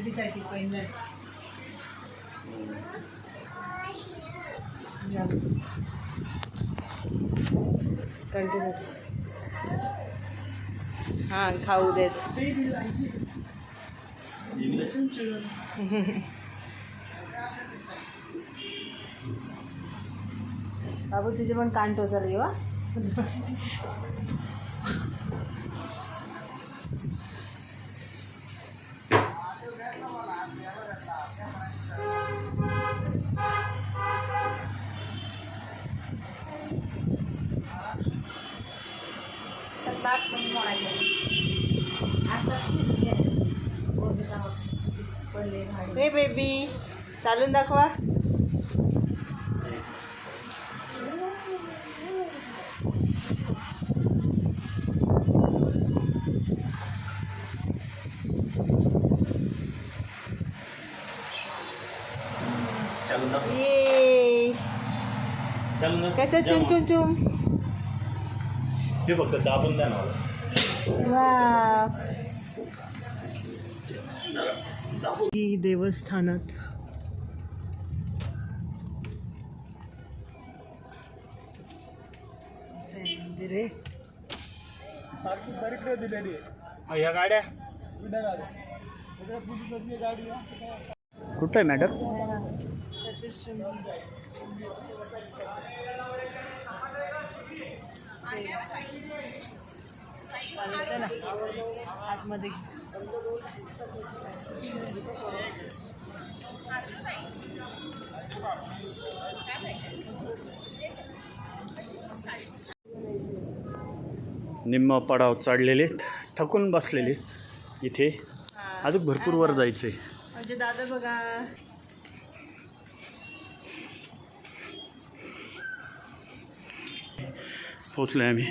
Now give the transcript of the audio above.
खरेदीसाठी पैंजण कंटिन्यू हां खाऊ देत. बाबू तुझे पण कान टोचले वा हे बेबी चालून दाखवा. ये चालू ना कसं चुम चुम चुम? ते फक्त दाबून द्या ना. वा देवस्थानात. असं आहे मंदिर आहे. या गाड्या? कुठं आहे मॅडम? चला. आतमध्ये निम्म पडाव चढलेले थकून बसलेले इथे अजून भरपूर वर जायचं आहे म्हणजे दादा बघा पोचलो आहे आम्ही